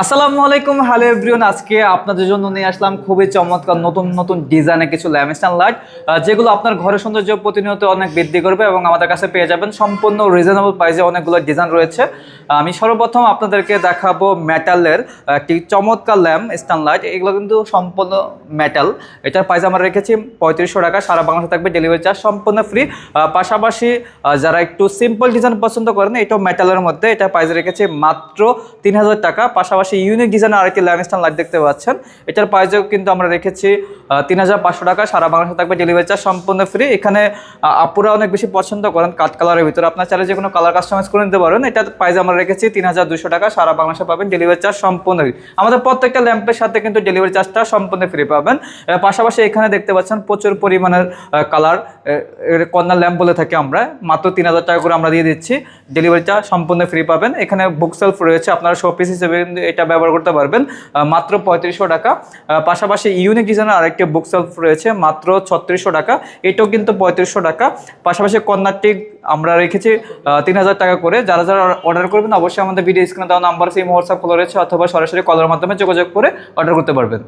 আসসালামু আলাইকুম, hello everyone আজকে আপনাদের জন্য নিয়ে আসলাম খুবই চমৎকার নতুন নতুন ডিজাইনের কিছু ল্যামিস্টান লাইট যেগুলো আপনার ঘরের সৌন্দর্য প্রতিনিয়ত অনেক বৃদ্ধি করবে এবং আমাদের কাছে পেয়ে যাবেন। সম্পূর্ণ রিজনেবল প্রাইসে অনেকগুলো ডিজাইন রয়েছে। আমি সর্বপ্রথম আপনাদেরকে দেখাবো মেটালের একটি চমৎকার ল্যাম্প স্টান লাইট। এগুলো কিন্তু সম্পূর্ণ মেটাল এটার প্রাইস আমরা রেখেছি পঁয়ত্রিশশো টাকা, সারা বাংলাদেশে থাকবে ডেলিভারি চার্জ সম্পূর্ণ ফ্রি পাশাপাশি যারা একটু সিম্পল ডিজাইন পছন্দ করেন, এটাও মেটালের মধ্যে। এটা প্রাইস রেখেছি মাত্র তিন হাজার টাকা। পাশাপাশি ইউনিক ডিজাইনের আরেকটি ল্যামিস্টান লাইট দেখতে পাচ্ছেন। এটার প্রাইসও কিন্তু আমরা রেখেছি তিন হাজার পাঁচশো টাকা। সারা বাংলাদেশে থাকবে ডেলিভারি চার্জ সম্পূর্ণ ফ্রি এখানে আপুরা অনেক বেশি পছন্দ করেন কাঠ কালারের ভিতরে। আপনার চাইলে যে কোনো কালার কাস্টমাইজ করে নিতে পারেন। এটার প্রাইস আমরা রেখেছি তিন হাজার দুশো টাকা। সারা বাংলাদেশে পাবেন ডেলিভারি চার্জ সম্পূর্ণ ফ্রি আমাদের প্রত্যেকটা ল্যাম্পের সাথে কিন্তু ডেলিভারি চার্জটা সম্পূর্ণ ফ্রি পাবেন। পাশাপাশি এখানে দেখতে পাচ্ছেন প্রচুর পরিমাণের কালার কর্নার ল্যাম্প বলে থাকি আমরা। মাত্র তিন হাজার টাকা করে আমরা দিয়ে দিচ্ছি। ডেলিভারি চার্জ সম্পূর্ণ ফ্রি পাবেন। এখানে বুক সেলফ রয়েছে। আপনারা শোপিস হিসেবে কিন্তু এটা ব্যবহার করতে পারবেন মাত্র পঁয়ত্রিশশো টাকা। পাশাপাশি ইউনিক ডিজাইনের আরেকটি বুক সেলফ রয়েছে, মাত্র ছত্রিশশো টাকা। এটাও কিন্তু পঁয়ত্রিশশো টাকা। পাশাপাশি কন্যাটি আমরা রেখেছি তিন হাজার টাকা করে। যারা যারা অর্ডার করবেন, অবশ্যই আমাদের ভিডিও স্ক্রিনে দেওয়া নাম্বার সেই হোয়াটসঅ্যাপ খোলা রয়েছে, অথবা সরাসরি কলের মাধ্যমে যোগাযোগ করে অর্ডার করতে পারবেন।